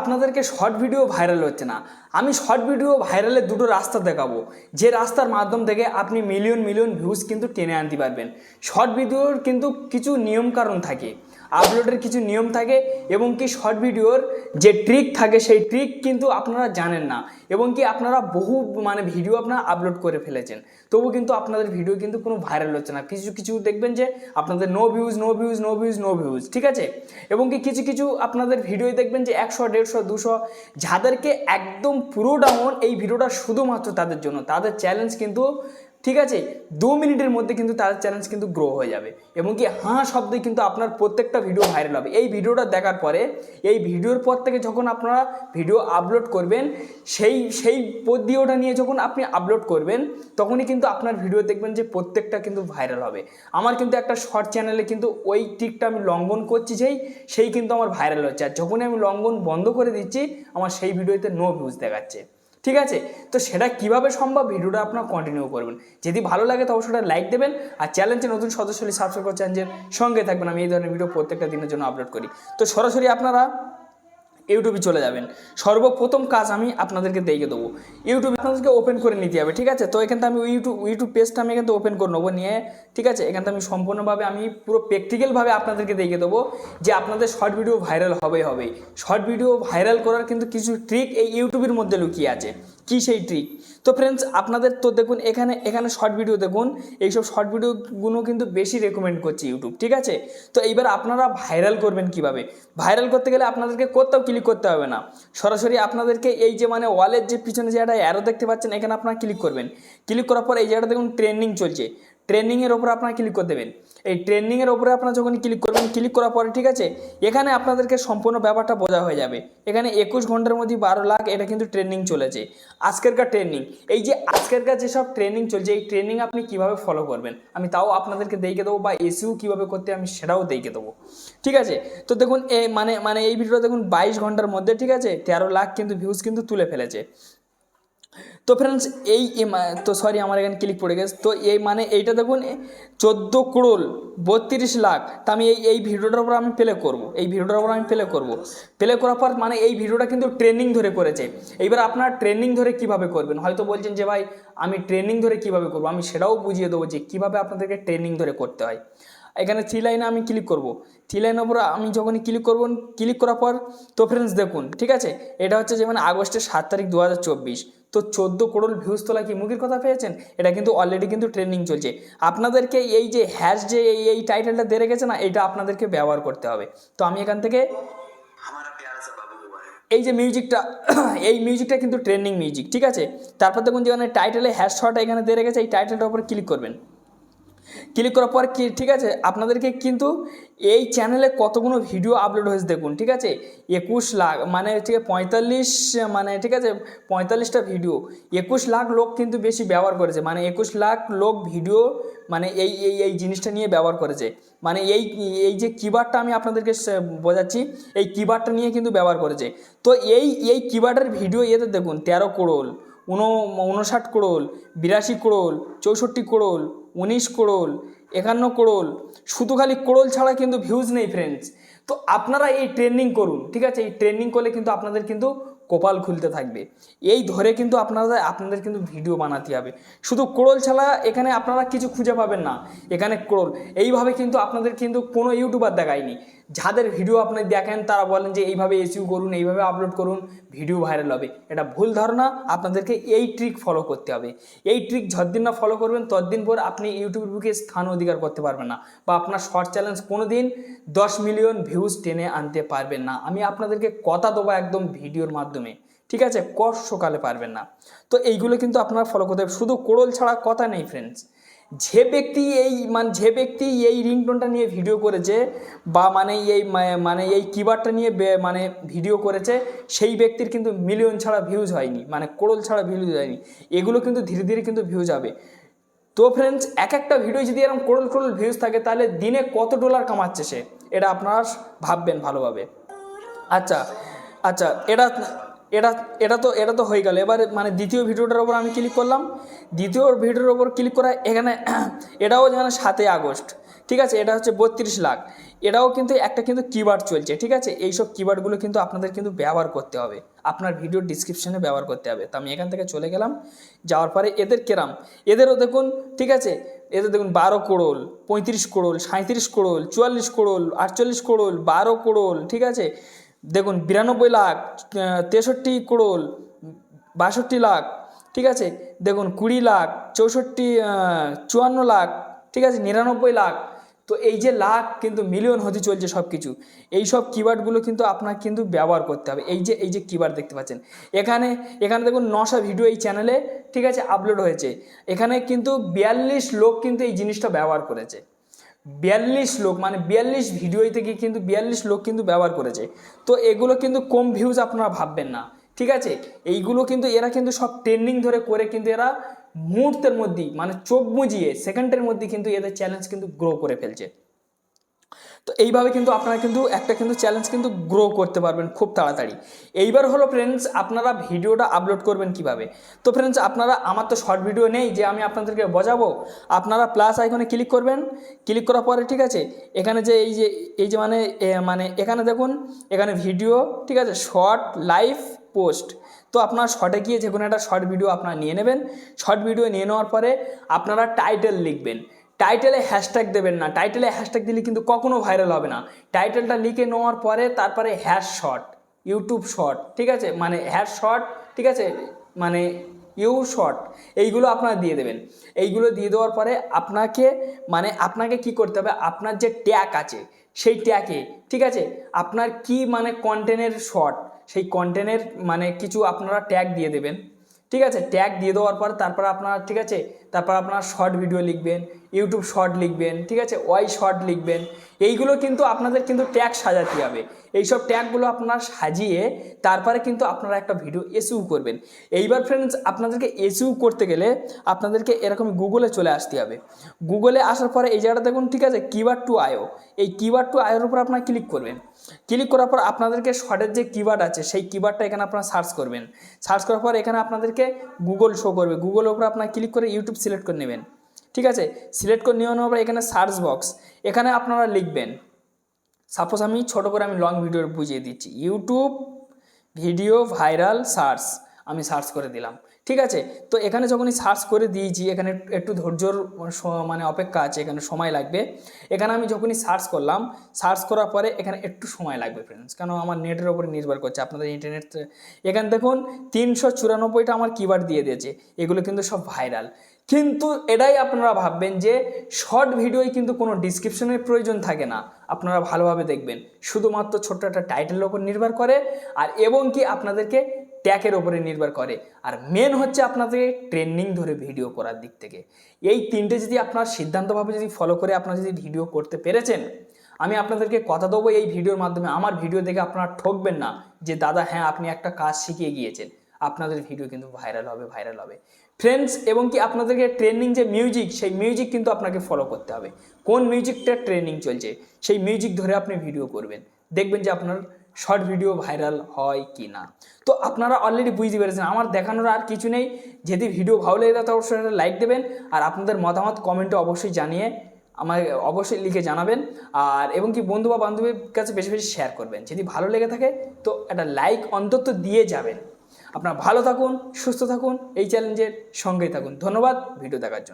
আপনাদেরকে short video viral হচ্ছে না, আমি শর্ট ভিডিও ভাইরালের দুটো রাস্তা দেখাবো। যে রাস্তার মাধ্যম থেকে আপনি মিলিয়ন মিলিয়ন ভিউজ কিন্তু টেনে আনতে পারবেন। শর্ট ভিডিওর কিন্তু কিছু নিয়মকানুন থাকে। আপলোডের কিছু নিয়ম থাকে এবং কি শর্ট ভিডিওর যে ট্রিক থাকে সেই ট্রিক কিন্তু আপনারা জানেন না এবং কি আপনারা বহু মানে ভিডিও আপনারা আপলোড করে ফেলেছেন। তবু কিন্তু আপনাদের ভিডিও কিন্তু কোনো ভাইরাল হচ্ছে না। কিছু কিছু দেখবেন যে আপনাদের no views no views no views no views ঠিক আছে? এবং কি কিছু কিছু আপনাদের ভিডিও দেখবেন যে একশো, দেড়শো, দুশো, যাদেরকে একদম পুরো ডাউন এই ভিডিওটা শুধুমাত্র তাদের জন্য। তাদের চ্যালেঞ্জ কিন্তু ঠিক আছে? দু মিনিটের মধ্যে কিন্তু তাদের চ্যালেঞ্জ কিন্তু গ্রো হয়ে যাবে। এবং কি হাঁ শব্দে কিন্তু আপনার প্রত্যেকটা ভিডিও ভাইরাল হবে। এই ভিডিওটা দেখার পরে, এই ভিডিওর পর থেকে যখন আপনারা ভিডিও আপলোড করবেন, সেই সেই ভিডিওটা নিয়ে যখন আপনি আপলোড করবেন, তখনই কিন্তু আপনার ভিডিও দেখবেন যে প্রত্যেকটা কিন্তু ভাইরাল হবে। আমার কিন্তু একটা শর্ট চ্যানেলে কিন্তু ওই টিকটা আমি লঙ্ঘন করছি যেই, সেই কিন্তু আমার ভাইরাল হচ্ছে। আর যখনই আমি লঙ্ঘন বন্ধ করে দিচ্ছি, আমার সেই ভিডিওতে নো ভিউজ দেখাচ্ছে। ঠিক আছে? তো সেটা কীভাবে সম্ভব? ভিডিওটা আপনার কন্টিনিউ করবেন। যদি ভালো লাগে তবে সেটা লাইক দেবেন আর চ্যানেলটি নতুন সদস্য হলে সাবস্ক্রাইব করে চ্যানেলের সঙ্গে থাকবেন। আমি এই ধরনের ভিডিও প্রত্যেকটা দিনের জন্য আপলোড করি। তো সরাসরি আপনারা ইউটিউবে চলে যাবেন। সর্বপ্রথম কাজ আমি আপনাদেরকে দেখে দেবো। ইউটিউবে আপনাদেরকে ওপেন করে নিতে হবে, ঠিক আছে? তো এখান থেকে আমি ইউটিউব ইউটিউব পেজটা আমি এখান থেকে ওপেন করে নেব নিয়ে, ঠিক আছে? এখান থেকে আমি সম্পূর্ণভাবে আমি পুরো প্র্যাকটিক্যালভাবে আপনাদেরকে দেখে দেবো যে আপনাদের শর্ট ভিডিও ভাইরাল হবেই হবে। শর্ট ভিডিও ভাইরাল করার কিন্তু কিছু ট্রিক এই ইউটিউবের মধ্যে লুকিয়ে আছে। কী সেই ট্রিক তো ফ্রেন্ডস আপনাদের তো দেখুন, এখানে এখানে শর্ট ভিডিও দেখুন, এইসব শর্ট ভিডিওগুলো কিন্তু বেশি রেকমেন্ড করছে ইউটিউব ঠিক আছে? তো এইবার আপনারা ভাইরাল করবেন কীভাবে? ভাইরাল করতে গেলে আপনাদেরকে কোথাও ক্লিক করতে হবে না। সরাসরি আপনাদেরকে এই যে মানে ওয়ালের যে পিছনে যে একটা অ্যারো দেখতে পাচ্ছেন, এখানে আপনারা ক্লিক করবেন। ক্লিক করার পর এই জায়গাটা দেখুন ট্রেন্ডিং চলছে। ট্রেন্ডিংয়ের ওপর আপনারা ক্লিক করে দেবেন। এই ট্রেন্ডিংয়ের ওপরে আপনারা যখন ক্লিক করবেন ক্লিক করার পরে ঠিক আছে, এখানে আপনাদেরকে সম্পূর্ণ ব্যাপারটা বোঝা হয়ে যাবে। এখানে একুশ ঘণ্টার মধ্যে বারো লাখ, এটা কিন্তু ট্রেন্ডিং চলেছে। আজকেরকার ট্রেন্ডিং। এই যে আজকেরকার যেসব ট্রেনিং চলছে, এই ট্রেনিং আপনি কীভাবে ফলো করবেন? আমি তাও আপনাদেরকে দেখে দেবো বা এসিও কীভাবে করতে আমি সেটাও দেখে দেবো। ঠিক আছে? তো দেখুন এ মানে মানে এই ভিডিওটা দেখুন, বাইশ ঘণ্টার মধ্যে, ঠিক আছে, তেরো লাখ কিন্তু ভিউজ কিন্তু তুলে ফেলেছে। তো ফ্রেন্ডস এই তো সরি আমার এখানে ক্লিক পড়ে গেছে। তো এই মানে এইটা দেখুন চোদ্দ করোল বত্রিশ লাখ। তা আমি এই এই ভিডিওটার উপর আমি প্লে করব। এই ভিডিওটার উপর আমি প্লে করব। প্লে করার পর মানে এই ভিডিওটা কিন্তু ট্রেনিং ধরে করেছে। এইবার আপনার ট্রেনিং ধরে কীভাবে করবেন? হয়তো বলছেন যে ভাই, আমি ট্রেনিং ধরে কীভাবে করব? আমি সেটাও বুঝিয়ে দেবো যে কীভাবে আপনাদেরকে ট্রেনিং ধরে করতে হয়। এখানে থ্রি লাইনে আমি ক্লিক করব। থ্রি লাইনের ওপর আমি যখনই ক্লিক করব ক্লিক করার পর তো ফ্রেন্ডস দেখুন, ঠিক আছে? এটা হচ্ছে যেমন মানে আগস্টের সাত তারিখ দু হাজার চব্বিশ। তো চোদ্দ করোড় ভিউজ তোলা কি মুখের কথা পেয়েছেন? এটা কিন্তু অলরেডি কিন্তু ট্রেন্ডিং চলছে। আপনাদেরকে এই যে হ্যাশ যে এই এই টাইটেলটা দেড়ে গেছে না, এটা আপনাদেরকে ব্যবহার করতে হবে। তো আমি এখান থেকে এই যে মিউজিকটা এই মিউজিকটা কিন্তু ট্রেন্ডিং মিউজিক ঠিক আছে? তারপর দেখুন যে মানে টাইটেলে হ্যাশ শট এখানে দেড়ে গেছে, এই টাইটেলটার উপর ক্লিক করবেন। ক্লিক করার পর কি, ঠিক আছে? আপনাদেরকে কিন্তু এই চ্যানেলে কতগুলো ভিডিও আপলোড হয়েছে দেখুন, ঠিক আছে? একুশ লাখ মানে ঠিক আছে পঁয়তাল্লিশ মানে ঠিক আছে, পঁয়তাল্লিশটা ভিডিও। একুশ লাখ লোক কিন্তু বেশি ব্যবহার করেছে মানে একুশ লাখ লোক ভিডিও মানে এই এই এই জিনিসটা নিয়ে ব্যবহার করেছে। মানে এই এই যে কিবারটা আমি আপনাদেরকে বোঝাচ্ছি, এই কিবারটা নিয়ে কিন্তু ব্যবহার করেছে। তো এই এই কিবার্ডের ভিডিও এতে দেখুন, তেরো করোল, উনো, উনষাট করোল, বিরাশি করোল, চৌষট্টি করোল উনিশ করোল, একান্ন করোল শুধু খালি করোল ছাড়া কিন্তু ভিউজ নেই ফ্রেন্ডস তো আপনারা এই ট্রেনিং করুন, ঠিক আছে? এই ট্রেনিং করলে কিন্তু আপনাদের কিন্তু কপাল খুলতে থাকবে। এই ধরে কিন্তু আপনারা আপনাদের কিন্তু ভিডিও বানাতে হবে। শুধু কোড়ল ছাড়া এখানে আপনারা কিছু খুঁজে পাবেন না। এখানে কোড়ল এইভাবে কিন্তু আপনাদের কিন্তু কোনো ইউটিউবার দেখায়নি। যাদের ভিডিও আপনি দেখেন, তারা বলেন যে এইভাবে এসিউ করুন, এইভাবে আপলোড করুন, ভিডিও ভাইরাল হবে। এটা ভুল ধারণা, আপনাদেরকে এই ট্রিক ফলো করতে হবে। এই ট্রিক যতদিন না ফলো করবেন, ততদিন পর আপনি ইউটিউব বুকে স্থান অধিকার করতে পারবেন না বা আপনার শর্ট চ্যালেঞ্জ কোনো দিন দশ মিলিয়ন ভিউজ টেনে আনতে পারবেন না। আমি আপনাদেরকে কথা দেবো একদম ভিডিওর মাধ্যমে। ঠিক আছে? কষ্টকালে পারবেন না। তো এইগুলো কিন্তু আপনারা ফলো করতে হবে। শুধু কোড়ল ছাড়া কথা নেই ফ্রেন্ডস যে ব্যক্তি এই মানে যে ব্যক্তি এই রিংটোনটা নিয়ে ভিডিও করেছে বা মানে এই মানে এই কিবারটা নিয়ে মানে ভিডিও করেছে, সেই ব্যক্তির কিন্তু মিলিয়ন ছাড়া ভিউজ হয়নি। মানে কোড়ল ছাড়া ভিউজ হয়নি। এগুলো কিন্তু ধীরে ধীরে কিন্তু ভিউজ হবে তো ফ্রেন্ডস এক একটা ভিডিও যদি এরকম কোড়ল কোড়ল ভিউজ থাকে, তাহলে দিনে কত ডলার কামাচ্ছে সে? এটা আপনারা ভাববেন ভালোভাবে। আচ্ছা আচ্ছা এটা এটা এটা তো এটা তো হয়ে গেল। এবার মানে দ্বিতীয় ভিডিওটার ওপর আমি ক্লিক করলাম। দ্বিতীয় ভিডিওর ওপর ক্লিক করা এখানে এটাও যেখানে সাতই আগস্ট, ঠিক আছে? এটা হচ্ছে বত্রিশ লাখ। এটাও কিন্তু একটা কিন্তু কিওয়ার্ড চলছে, ঠিক আছে? এইসব কিওয়ার্ডগুলো কিন্তু আপনাদের কিন্তু ব্যবহার করতে হবে। আপনার ভিডিও ডিসক্রিপশনে ব্যবহার করতে হবে। তো আমি এখান থেকে চলে গেলাম। যাওয়ার পরে এদের কেরাম? এদেরও দেখুন, ঠিক আছে? এদের দেখুন, বারো কোড়ল পঁয়ত্রিশ কোড়ল সাঁত্রিশ কোড়ল চুয়াল্লিশ কোড়ল আটচল্লিশ কোড়ল বারো কোড়ল ঠিক আছে? দেখুন বিরানব্বই লাখ তেষট্টি করোল বাষট্টি লাখ, ঠিক আছে? দেখুন কুড়ি লাখ, চৌষট্টি চুয়ান্ন লাখ, ঠিক আছে? নিরানব্বই লাখ। তো এই যে লাখ কিন্তু মিলিয়ন হতে চলছে সব কিছু এই সব কিওয়ার্ডগুলো কিন্তু আপনার কিন্তু ব্যবহার করতে হবে। এই যে এই যে কিওয়ার্ড দেখতে পাচ্ছেন। এখানে এখানে দেখুন নশা ভিডিও এই চ্যানেলে ঠিক আছে আপলোড হয়েছে। এখানে কিন্তু বিয়াল্লিশ লোক কিন্তু এই জিনিসটা ব্যবহার করেছে। বিয়াল্লিশ লোক মানে বিয়াল্লিশ ভিডিও থেকে কিন্তু বিয়াল্লিশ লোক কিন্তু ব্যবহার করেছে। তো এগুলো কিন্তু কম ভিউজ আপনারা ভাববেন না, ঠিক আছে? এইগুলো কিন্তু এরা কিন্তু সব ট্রেন্ডিং ধরে করে কিন্তু এরা মুহূর্তের মধ্যেই মানে চোখ বুঝিয়ে সেকেন্ডের মধ্যে কিন্তু এদের চ্যালেঞ্জ কিন্তু গ্রো করে ফেলছে। তো এইভাবে কিন্তু আপনারা কিন্তু একটা কিন্তু চ্যালেঞ্জ কিন্তু গ্রো করতে পারবেন খুব তাড়াতাড়ি। এইবার হলো ফ্রেন্ডস আপনারা ভিডিওটা আপলোড করবেন কীভাবে? তো ফ্রেন্ডস আপনারা, আমার তো শর্ট ভিডিও নেই, যে আমি আপনাদেরকে বোঝাবো, আপনারা প্লাস আইকনে ক্লিক করবেন ক্লিক করার পরে ঠিক আছে, এখানে যে এই যে এই যে মানে মানে এখানে দেখুন, এখানে ভিডিও ঠিক আছে শর্ট লাইভ পোস্ট তো আপনার শর্টে গিয়ে যে কোনো একটা শর্ট ভিডিও আপনারা নিয়ে নেবেন শর্ট ভিডিও নিয়ে নেওয়ার পরে আপনারা টাইটেল লিখবেন। টাইটেলে হ্যাশট্যাগ দেবেন না। টাইটেলে হ্যাশট্যাগ দিলে কিন্তু কখনো ভাইরাল হবে না। টাইটেলটা লিখে নেওয়ার পরে তারপরে হ্যাশ শর্ট ইউটিউব শর্ট ঠিক আছে? মানে হ্যাশ শর্ট ঠিক আছে? মানে ইউ শর্ট এইগুলো আপনারা দিয়ে দেবেন। এইগুলো দিয়ে দেওয়ার পরে আপনাকে মানে আপনাকে কি করতে হবে? আপনার যে ট্যাগ আছে, সেই ট্যাগে ঠিক আছে? আপনার কি মানে কন্টেন্টের শর্ট সেই কন্টেন্টের মানে কিছু আপনারা ট্যাগ দিয়ে দেবেন। ঠিক আছে? ট্যাগ দিয়ে দেওয়ার পর তারপর আপনার, ঠিক আছে? তারপর আপনার শর্ট ভিডিও লিখবেন ইউটিউব শর্ট লিখবেন, ঠিক আছে? ওয়াই শর্ট লিখবেন। এইগুলো কিন্তু আপনাদের কিন্তু ট্যাগ সাজাতে হবে। এইসব ট্যাগগুলো আপনার সাজিয়ে তারপরে কিন্তু আপনারা একটা ভিডিও এসিউ করবেন। এইবার ফ্রেন্ডস আপনাদেরকে এসিউ করতে গেলে আপনাদেরকে এরকম গুগলে চলে আসতে হবে। গুগলে আসার পরে এই জায়গাটা দেখুন, ঠিক আছে? কিওয়ার্ড টু আয়ো এই কিওয়ার্ড টু আয়োর উপর আপনারা ক্লিক করবেন। ক্লিক করার পর আপনাদেরকে শর্টের যে কিওয়ার্ড আছে, সেই কিওয়ার্ডটা এখানে আপনারা সার্চ করবেন। সার্চ করার পর এখানে আপনাদেরকে গুগল শো করবে। গুগলের উপর আপনারা ক্লিক করে ইউটিউব সিলেক্ট করে নেবেন। ঠিক আছে? সিলেক্ট করে নেওয়ার পর এখানে সার্চ বক্স এখানে আপনারা লিখবেন সাপোজ আমি ছোট করে আমি লং ভিডিও বুঝিয়ে দিচ্ছি। ইউটিউব ভিডিও ভাইরাল সার্চ আমি সার্চ করে দিলাম। ঠিক আছে? তো এখানে যখনই সার্চ করে দিয়েছি, এখানে একটু ধৈর্যর মানে অপেক্ষা আছে, এখানে সময় লাগবে। এখানে আমি যখনই সার্চ করলাম সার্চ করার পরে এখানে একটু সময় লাগবে ফ্রেন্ডস কেন আমার নেটের ওপরে নির্ভর করছে, আপনাদের ইন্টারনেট এখানে দেখুন তিনশো চুরানব্বইটা আমার কিওয়ার্ড দিয়ে দিয়েছে, এগুলো কিন্তু সব ভাইরাল কিন্তু এটাই আপনারা ভাববেন যে শর্ট ভিডিওয় কিন্তু কোনো ডিসক্রিপশনের প্রয়োজন থাকে না, আপনারা ভালোভাবে দেখবেন। শুধুমাত্র ছোট্ট একটা টাইটেলের ওপর নির্ভর করে, আর এবং কি আপনাদেরকে ট্যাকের ওপরে নির্ভর করে। আর মেন হচ্ছে আপনাদের ট্রেন্ডিং ধরে ভিডিও করার দিক থেকে। এই তিনটে যদি আপনার সিদ্ধান্তভাবে যদি ফলো করে আপনারা যদি ভিডিও করতে পেরেছেন, আমি আপনাদেরকে কথা দেবো এই ভিডিওর মাধ্যমে। আমার ভিডিও দেখে আপনারা ঠকবেন না যে, দাদা হ্যাঁ আপনি একটা কাজ শিখিয়ে গিয়েছেন। আপনাদের ভিডিও কিন্তু ভাইরাল হবে ভাইরাল হবে। ফ্রেন্ডস এবং কি আপনাদেরকে ট্রেন্ডিং যে মিউজিক সেই মিউজিক কিন্তু আপনাকে ফলো করতে হবে। কোন মিউজিকটা ট্রেন্ডিং চলছে, সেই মিউজিক ধরে আপনি ভিডিও করবেন। দেখবেন যে আপনার শর্ট ভিডিও ভাইরাল হয় কি না? তো আপনারা অলরেডি বুঝতে পেরেছেন, আমার দেখানোর আর কিছু নেই। যদি ভিডিও ভালো লেগে থাকে, অবশ্যই একটা লাইক দেবেন। আর আপনাদের মতামত কমেন্টে অবশ্যই জানিয়ে আমার অবশ্যই লিখে জানাবেন। আর এবং কি বন্ধু বা বান্ধবীর কাছে বেশি বেশি শেয়ার করবেন। যদি ভালো লেগে থাকে, তো একটা লাইক অন্তত দিয়ে যাবেন। আপনারা ভালো থাকুন, সুস্থ থাকুন, এই চ্যালেঞ্জের সঙ্গেই থাকুন। ধন্যবাদ ভিডিও দেখার জন্য।